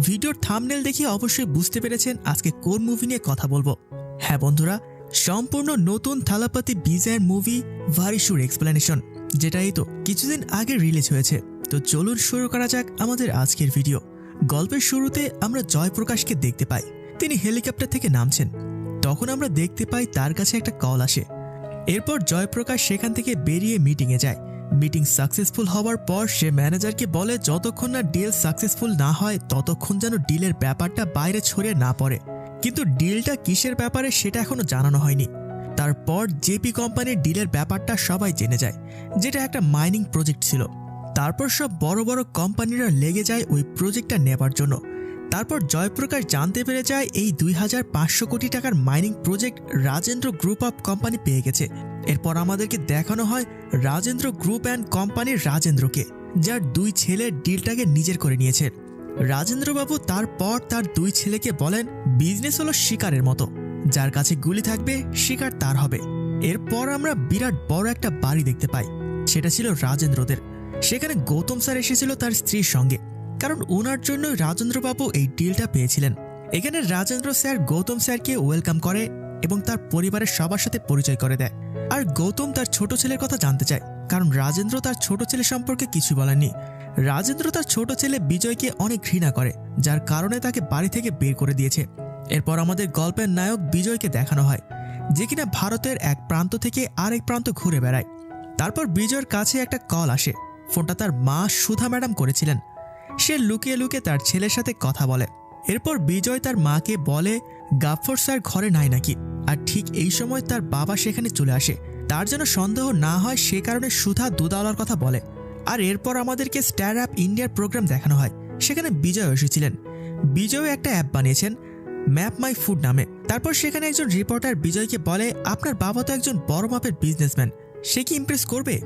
ভিডিওর থামনেল দেখে অবশ্যই বুঝতে পেরেছেন আজকে কোন মুভি নিয়ে কথা বলব। হ্যাঁ বন্ধুরা, সম্পূর্ণ নতুন থালাপাতি বিজয়ের মুভি ভারিসুর এক্সপ্লেনেশন যেটা এই তো কিছুদিন আগে রিলিজ হয়েছে। তো চলুন শুরু করা যাক আমাদের আজকের ভিডিও গল্পের শুরুতে আমরা জয়প্রকাশকে দেখতে পাই। তিনি হেলিকপ্টার থেকে নামছেন। তখন আমরা দেখতে পাই তার কাছে একটা কল আসে। এরপর জয়প্রকাশ সেখান থেকে বেরিয়ে মিটিংয়ে যায়। মিটিং সাকসেসফুল হওয়ার পর সে ম্যানেজারকে বলে, যতক্ষণ না ডিল সাকসেসফুল না হয়, ততক্ষণ যেন ডিলের ব্যাপারটা বাইরে ছড়িয়ে না পড়ে। কিন্তু ডিলটা কিসের ব্যাপারে সেটা এখনও জানানো হয়নি। তারপর জেপি কোম্পানির ডিলের ব্যাপারটা সবাই জেনে যায়, যেটা একটা মাইনিং প্রজেক্ট ছিল। তারপর সব বড় বড় কোম্পানিরা লেগে যায় ওই প্রজেক্টটা নেবার জন্য। তারপর জয়প্রকাশ জানতে পেরে যায় এই দুই হাজার পাঁচশো কোটি টাকার mining project Rajendra group of company পেয়ে গেছে। এরপর আমাদেরকে দেখানো হয় রাজেন্দ্র গ্রুপ অ্যান্ড কোম্পানির রাজেন্দ্রকে, যার দুই ছেলে ডিলটাকে নিজের করে নিয়েছে। রাজেন্দ্রবাবু তারপর তার দুই ছেলেকে বলেন বিজনেস হলো শিকারের মতো। যার কাছে গুলি থাকবে, শিকার তার হবে। এরপর আমরা বিরাট বড় একটা বাড়ি দেখতে পাই। সেটা ছিল রাজেন্দ্রদের। সেখানে গৌতম স্যার এসেছিল তার স্ত্রীর সঙ্গে। কারণ ওনার জন্য রাজেন্দ্রবাবু এই ডিলটা পেয়েছিলেন। এখানে রাজেন্দ্র স্যার, গৌতম স্যারকে ওয়েলকাম করে এবং তার পরিবারের সবার সাথে পরিচয় করে দেয়। আর গৌতম তার ছোট ছেলের কথা জানতে চায়, কারণ রাজেন্দ্র তার ছোট ছেলে সম্পর্কে কিছু বলেননি। রাজেন্দ্র তার ছোট ছেলে বিজয়কে অনেক ঘৃণা করে, যার কারণে তাকে বাড়ি থেকে বের করে দিয়েছে। এরপর আমাদের গল্পের নায়ক বিজয়কে দেখানো হয়, যে কিনা ভারতের এক প্রান্ত থেকে আরেক প্রান্ত ঘুরে বেড়ায়। তারপর বিজয়ের কাছে একটা কল আসে। ফোনটা তার মা সুধা ম্যাডাম করেছিলেন। সে লুকিয়ে লুকিয়ে তার ছেলের সাথে কথা বলে। এরপর বিজয় তার মাকে বলে গাফর স্যার ঘরে নাই নাকি? আর ঠিক এই সময় তার বাবা সেখানে চলে আসে। তার যেন সন্দেহ না হয় সে কারণে সুধা দুদাওয়ালার কথা বলে। আর এরপর আমাদেরকে স্টার অ্যাপ ইন্ডিয়ার প্রোগ্রাম দেখানো হয়। সেখানে বিজয় এসেছিলেন। বিজয় একটা অ্যাপ বানিয়েছেন, ম্যাপ মাই ফুড নামে। তারপর সেখানে একজন রিপোর্টার বিজয়কে বলে, আপনার বাবা তো একজন বড় মাপের বিজনেসম্যান, সে কি ইমপ্রেস করবে?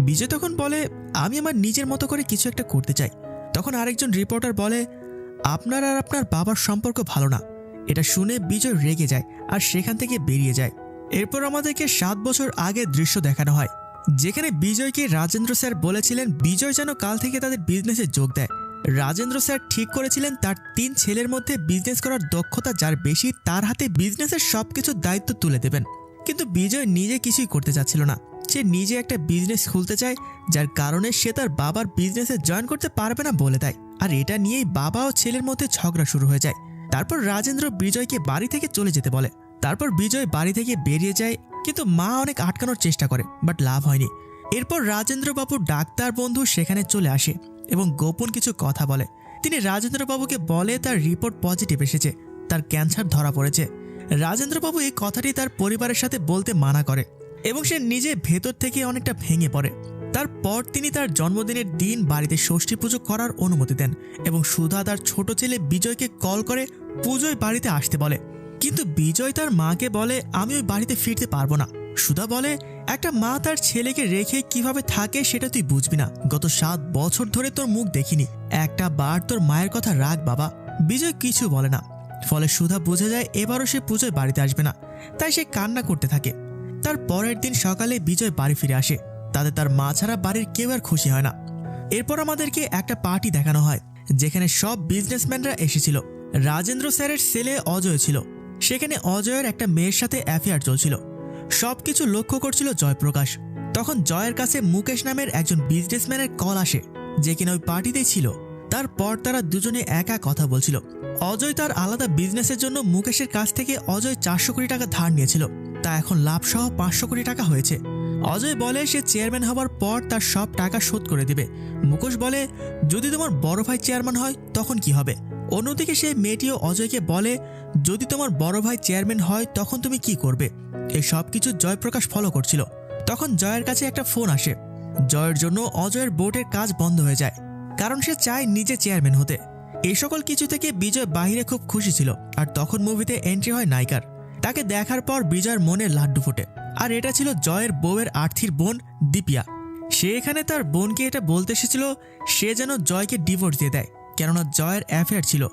বিজয় তখন বলে, আমি আমার নিজের মতো করে কিছু একটা করতে চাই। তখন আরেকজন রিপোর্টার বলে, আপনার আর আপনার বাবার সম্পর্ক ভালো না। এটা শুনে বিজয় রেগে যায় আর সেখান থেকে বেরিয়ে যায়। এরপর আমাদেরকে সাত বছর আগে দৃশ্য দেখানো হয়। যেখানে বিজয়কে রাজেন্দ্র স্যার বলেছিলেন, বিজয় যেন কাল থেকে তাদের বিজনেসে যোগ দেয়। রাজেন্দ্র স্যার ঠিক করেছিলেন, তার তিন ছেলের মধ্যে বিজনেস করার দক্ষতা যার বেশি, তার হাতে বিজনেসের সব কিছুর দায়িত্ব তুলে দেবেন। কিন্তু বিজয় নিজে কিছুই করতে চাচ্ছিল না। সে নিজে একটা বিজনেস খুলতে চায়, যার কারণে সে তার বাবার বিজনেসে জয়েন করতে পারবে না বলে দেয়। আর এটা নিয়েই বাবা ও ছেলের মধ্যে ঝগড়া শুরু হয়ে যায়। তারপর রাজেন্দ্র বিজয়কে বাড়ি থেকে চলে যেতে বলে। তারপর বিজয় বাড়ি থেকে বেরিয়ে যায়, কিন্তু মা অনেক আটকানোর চেষ্টা করে বাট লাভ হয়নি। এরপর রাজেন্দ্রবাবুর ডাক্তার বন্ধু সেখানে চলে আসে এবং গোপন কিছু কথা বলে। তিনি রাজেন্দ্রবাবুকে বলে তার রিপোর্ট পজিটিভ এসেছে, তার ক্যান্সার ধরা পড়েছে। রাজেন্দ্রবাবু এই কথাটি তার পরিবারের সাথে বলতে মানা করে। এবং সে নিজে ভেতর থেকে অনেকটা ভেঙে পড়ে। তারপর তিনি তার জন্মদিনের দিন বাড়িতে ষষ্ঠী পুজো করার অনুমতি দেন এবং সুধা তার ছোট ছেলে বিজয়কে কল করে পুজোয় বাড়িতে আসতে বলে। কিন্তু বিজয় তার মাকে বলে, আমি ওই বাড়িতে ফিরতে পারব না। সুধা বলে, একটা মা তার ছেলেকে রেখে কীভাবে থাকে সেটা তুই বুঝবি না। গত সাত বছর ধরে তোর মুখ দেখিনি। একটা বার তোর মায়ের কথা রাখ বাবা। বিজয় কিছু বলে না। ফলে সুধা বুঝে যায়, এবারও সে পুজোয় বাড়িতে আসবে না। তাই সে কান্না করতে থাকে। তার পরের দিন সকালে বিজয় বাড়ি ফিরে আসে। তাতে তার মা ছাড়া বাড়ির কেউ আর খুশি হয় না। এরপর আমাদেরকে একটা পার্টি দেখানো হয়, যেখানে সব বিজনেসম্যানরা এসেছিল। রাজেন্দ্র স্যারের ছেলে অজয় ছিল। সেখানে অজয়ের একটা মেয়ের সাথে অ্যাফেয়ার চলছিল। সব কিছু লক্ষ্য করছিল জয়প্রকাশ। তখন জয়ের কাছে মুকেশ নামের একজন বিজনেসম্যানের কল আসে, যে কিনা ওই পার্টিতেই ছিল। তারপর তারা দুজনে একা কথা বলছিল। অজয় তার আলাদা বিজনেসের জন্য মুকেশের কাছ থেকে অজয় চারশো কোটি টাকা ধার নিয়েছিল। তা এখন লাভসহ পাঁচশো কোটি টাকা হয়েছে। অজয় বলে সে চেয়ারম্যান হওয়ার পর তার সব টাকা শোধ করে দেবে। মুকেশ বলে, যদি তোমার বড় ভাই চেয়ারম্যান হয়, তখন কি হবে? অন্যদিকে সেই মেয়েটিও অজয়কে বলে, যদি তোমার বড় ভাই চেয়ারম্যান হয়, তখন তুমি কি করবে? এই সব কিছু জয়প্রকাশ ফলো করছিল। তখন জয়ের কাছে একটা ফোন আসে। জয়ের জন্য অজয়ের বোর্ডের কাজ বন্ধ হয়ে যায়, কারণ সে চায় নিজে চেয়ারম্যান হতে। এই সকল কিছু থেকে বিজয় বাহিরে খুব খুশি ছিল, আর তখন মুভিতে এন্ট্রি হয় নায়িকার। তাকে দেখার পর বিজয়ের মনে লাড্ডু ফোটে। আর এটা ছিল জয়ের বউয়ের আর্থির বোন দীপিয়া। সে এখানে তার বোনকে এটা বলতে এসেছিল, সে যেন জয়কে ডিভোর্স দিয়ে দেয়, কেননা জয়ের অ্যাফেয়ার ছিল।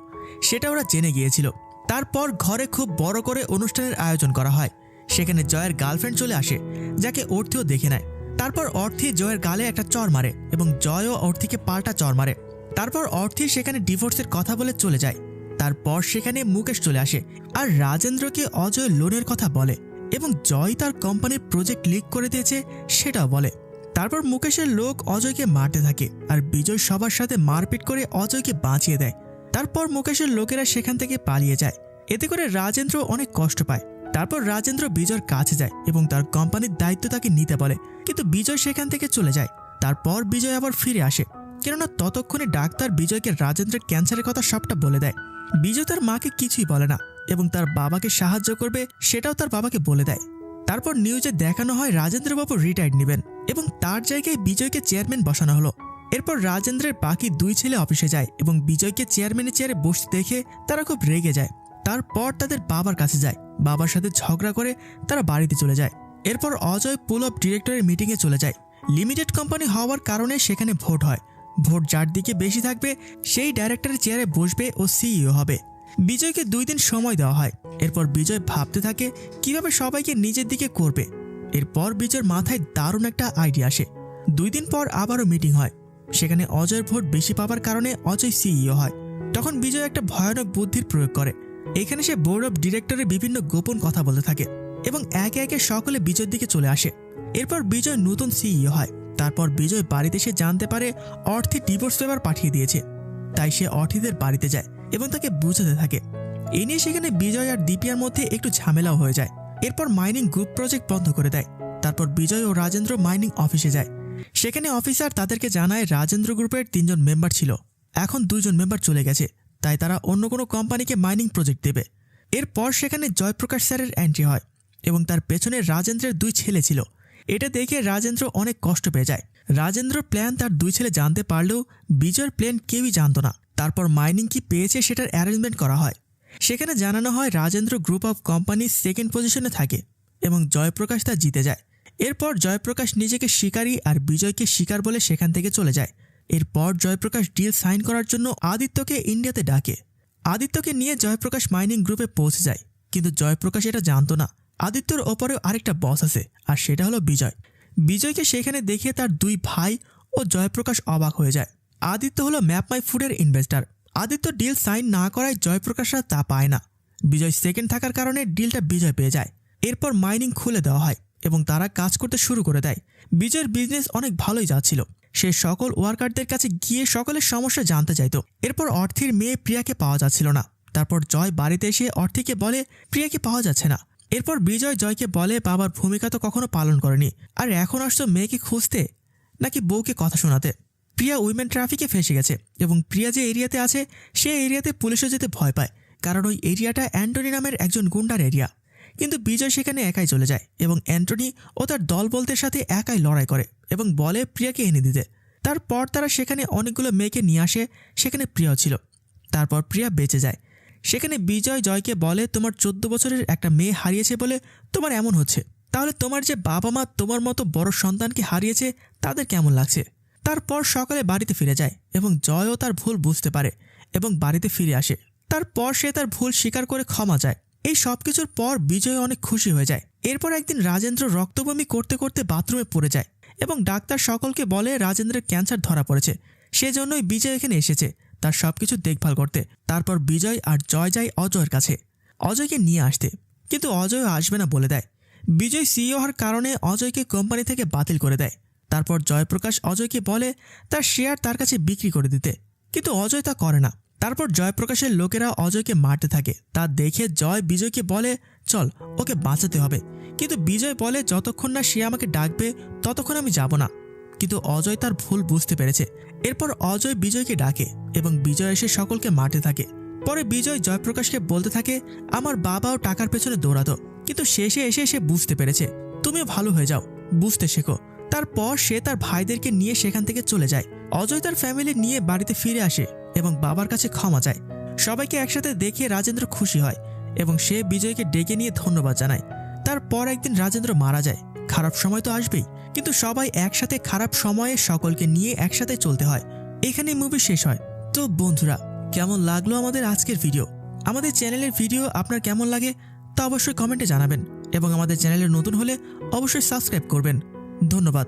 সেটা ওরা জেনে গিয়েছিল। তারপর ঘরে খুব বড় করে অনুষ্ঠানের আয়োজন করা হয়। সেখানে জয়ের গার্লফ্রেন্ড চলে আসে, যাকে অর্থেও দেখে নেয়। তারপর অর্থে জয়ের গালে একটা চর মারে এবং জয়ও অর্থিকে পাল্টা চর মারে। তারপর অর্থি সেখানে ডিভোর্সের কথা বলে চলে যায়। তারপর সেখানে মুকেশ চলে আসে আর রাজেন্দ্রকে অজয় লোনের কথা বলে এবং জয় তার কোম্পানির প্রজেক্ট লিক করে দিয়েছে সেটাও বলে। তারপর মুকেশের লোক অজয়কে মারতে থাকে আর বিজয় সবার সাথে মারপিট করে অজয়কে বাঁচিয়ে দেয়। তারপর মুকেশের লোকেরা সেখান থেকে পালিয়ে যায়। এতে করে রাজেন্দ্র অনেক কষ্ট পায়। তারপর রাজেন্দ্র বিজয়ের কাছে যায় এবং তার কোম্পানির দায়িত্ব তাকে নিতে বলে। কিন্তু বিজয় সেখান থেকে চলে যায়। তারপর বিজয় আবার ফিরে আসে। কেননা ততক্ষণে ডাক্তার বিজয়কে রাজেন্দ্রের ক্যান্সারের কথা সবটা বলে দেয়। বিজয় তার মাকে কিছুই বলে না এবং তার বাবাকে সাহায্য করবে সেটাও তার বাবাকে বলে দেয়। তারপর নিউজে দেখানো হয় রাজেন্দ্রবাবু রিটায়ার্ড নেবেন এবং তার জায়গায় বিজয়কে চেয়ারম্যান বসানো হলো। এরপর রাজেন্দ্রের বাকি দুই ছেলে অফিসে যায় এবং বিজয়কে চেয়ারম্যানের চেয়ারে বসতে দেখে তারা খুব রেগে যায়। তারপর তাদের বাবার কাছে যায়। বাবার সাথে ঝগড়া করে তারা বাড়িতে চলে যায়। এরপর অজয় পুল অফ ডিরেক্টরের মিটিংয়ে চলে যায়। লিমিটেড কোম্পানি হওয়ার কারণে সেখানে ভোট হয়। ভোট যার দিকে বেশি থাকবে, সেই ডাইরেক্টরের চেয়ারে বসবে ও সিইও হবে। বিজয়কে দুই দিন সময় দেওয়া হয়। এরপর বিজয় ভাবতে থাকে, কীভাবে সবাইকে নিজের দিকে করবে? এরপর বিজয়ের মাথায় দারুণ একটা আইডিয়া আসে। দুই দিন পর আবারও মিটিং হয়। সেখানে অজয়ের ভোট বেশি পাওয়ার কারণে অজয় সিইও হয়। তখন বিজয় একটা ভয়ানক বুদ্ধির প্রয়োগ করে। এখানে সে বোর্ড অফ ডিরেক্টরের বিভিন্ন গোপন কথা বলতে থাকে এবং একে একে সকলে বিজয়ের দিকে চলে আসে। এরপর বিজয় নতুন সিইও হয়। তারপর বিজয় বাড়িতে এসে জানতে পারে অর্থে ডিভোর্স পেপার পাঠিয়ে দিয়েছে। তাই সে অর্থীদের বাড়িতে যায় এবং তাকে বুঝাতে থাকে। এ নিয়ে সেখানে বিজয় আর দীপিয়ার মধ্যে একটু ঝামেলাও হয়ে যায়। এরপর মাইনিং গ্রুপ প্রজেক্ট বন্ধ করে দেয়। তারপর বিজয় ও রাজেন্দ্র মাইনিং অফিসে যায়। সেখানে অফিসার তাদেরকে জানায় রাজেন্দ্র গ্রুপের তিনজন মেম্বার ছিল। এখন দুইজন মেম্বার চলে গেছে। তাই তারা অন্য কোনো কোম্পানিকে মাইনিং প্রজেক্ট দেবে। এরপর সেখানে জয়প্রকাশ স্যারের এন্ট্রি হয় এবং তার পেছনে রাজেন্দ্রের দুই ছেলে ছিল। এটা দেখে রাজেন্দ্র অনেক কষ্ট পেয়ে যায়। রাজেন্দ্র প্ল্যান তার দুই ছেলে জানতে পারলেও বিজয়ের প্ল্যান কেউই জানতো না। তারপর মাইনিং কি পেয়েছে সেটার অ্যারেঞ্জমেন্ট করা হয়। সেখানে জানানো হয় Rajendra group of company second পজিশনে থাকে এবং জয়প্রকাশ তা জিতে যায়। এরপর জয়প্রকাশ নিজেকে শিকারী আর বিজয়কে শিকার বলে সেখান থেকে চলে যায়। এরপর জয়প্রকাশ ডিল সাইন করার জন্য আদিত্যকে ইন্ডিয়াতে ডাকে। আদিত্যকে নিয়ে জয়প্রকাশ মাইনিং গ্রুপে পৌঁছে যায়। কিন্তু জয়প্রকাশ এটা জানতো না। আদিত্যর ওপরেও আরেকটা বস আছে, আর সেটা হলো বিজয়। বিজয়কে সেখানে দেখে তার দুই ভাই ও জয়প্রকাশ অবাক হয়ে যায়। আদিত্য হলো ম্যাপ মাই ফুডের ইনভেস্টার আদিত্য ডিল সাইন না করায় জয়প্রকাশরা তা পায় না। বিজয় সেকেন্ড থাকার কারণে ডিলটা বিজয় পেয়ে যায়। এরপর মাইনিং খুলে দেওয়া হয় এবং তারা কাজ করতে শুরু করে দেয়। বিজয়ের বিজনেস অনেক ভালোই যাচ্ছিল। সে সকল ওয়ার্কারদের কাছে গিয়ে সকলের সমস্যা জানতে চাইত। এরপর অর্থের মেয়ে প্রিয়াকে পাওয়া যাচ্ছিল না। তারপর জয় বাড়িতে এসে অর্থীকে বলে, প্রিয়াকে পাওয়া যাচ্ছে না। এরপর বিজয় জয়কে বলে বাবার ভূমিকা তো কখনো পালন করেনি। আর এখন আসতো মেয়েকে খুঁজতে, নাকি বউকে কথা শোনাতে। প্রিয়া উইমেন ট্রাফিকে ফেসে গেছে এবং প্রিয়া যে এরিয়াতে আছে, সে এরিয়াতে পুলিশও যেতে ভয় পায়, কারণ ওই এরিয়াটা অ্যান্টনি নামের একজন গুন্ডার এরিয়া। কিন্তু বিজয় সেখানে একাই চলে যায় এবং অ্যান্টনি ও তার দল দলবলদের সাথে একাই লড়াই করে এবং বলে প্রিয়াকে এনে দিতে। তারপর তারা সেখানে অনেকগুলো মেয়েকে নিয়ে আসে, সেখানে প্রিয়াও ছিল। তারপর প্রিয়া বেঁচে যায় সেখানে বিজয় জয়কে বলে, তোমার চোদ্দ বছরের একটা মেয়ে হারিয়েছে বলে তোমার এমন হচ্ছে। তাহলে তোমার যে বাবা মা তোমার মতো বড় সন্তানকে হারিয়েছে, তাদের কেমন লাগছে? তারপর সকালে বাড়িতে ফিরে যায় এবং জয়ও তার ভুল বুঝতে পারে এবং বাড়িতে ফিরে আসে। তারপর সে তার ভুল স্বীকার করে ক্ষমা যায় এই সব কিছুর পর বিজয় অনেক খুশি হয়ে যায়। এরপর একদিন রাজেন্দ্র রক্তবমি করতে করতে বাথরুমে পড়ে যায় এবং ডাক্তার সকলকে বলে, রাজেন্দ্রের ক্যান্সার ধরা পড়েছে। সেজন্যই বিজয় এখানে এসেছে। তার সব কিছু দেখভাল করতে। তারপর বিজয় আর জয় যায় অজয়ের কাছে। অজয়কে নিয়ে আসতে। কিন্তু অজয় আসবে না বলে দেয়। বিজয় সিইও হওয়ার কারণে অজয়কে কোম্পানি থেকে বাতিল করে দেয়। তারপর জয়প্রকাশ অজয়কে বলে তার শেয়ার তার কাছে বিক্রি করে দিতে। কিন্তু অজয় তা করে না। তারপর জয়প্রকাশের লোকেরা অজয়কে মারতে থাকে। তা দেখে জয় বিজয়কে বলে, চল, ওকে বাঁচাতে হবে। কিন্তু বিজয় বলে, যতক্ষণ না সে আমাকে ডাকবে, ততক্ষণ আমি যাব না। কিন্তু অজয় তার ভুল বুঝতে পেরেছে। এরপর অজয় বিজয়কে ডাকে এবং বিজয় এসে সকলকে মারতে থাকে। পরে বিজয় জয়প্রকাশকে বলতে থাকে, আমার বাবাও টাকার পেছনে দৌড়াতো, কিন্তু শেষে এসে সে বুঝতে পেরেছে। তুমিও ভালো হয়ে যাও, বুঝতে শেখো। তারপর সে তার ভাইদেরকে নিয়ে সেখান থেকে চলে যায়। অজয় তার ফ্যামিলি নিয়ে বাড়িতে ফিরে আসে এবং বাবার কাছে ক্ষমা চায়। সবাইকে একসাথে দেখে রাজেন্দ্র খুশি হয় এবং সে বিজয়কে ডেকে নিয়ে ধন্যবাদ জানায়। তারপর একদিন রাজেন্দ্র মারা যায়। খারাপ সময় তো আসবেই। কিন্তু সবাই একসাথে খারাপ সময়ে সকলকে নিয়ে একসাথে চলতে হয়। এখানে মুভি শেষ হয়। তো বন্ধুরা, কেমন লাগল আমাদের আজকের ভিডিও আমাদের চ্যানেলের ভিডিও আপনার কেমন লাগে তা অবশ্যই কমেন্টে জানাবেন এবং আমাদের চ্যানেলে নতুন হলে অবশ্যই সাবস্ক্রাইব করবেন। ধন্যবাদ।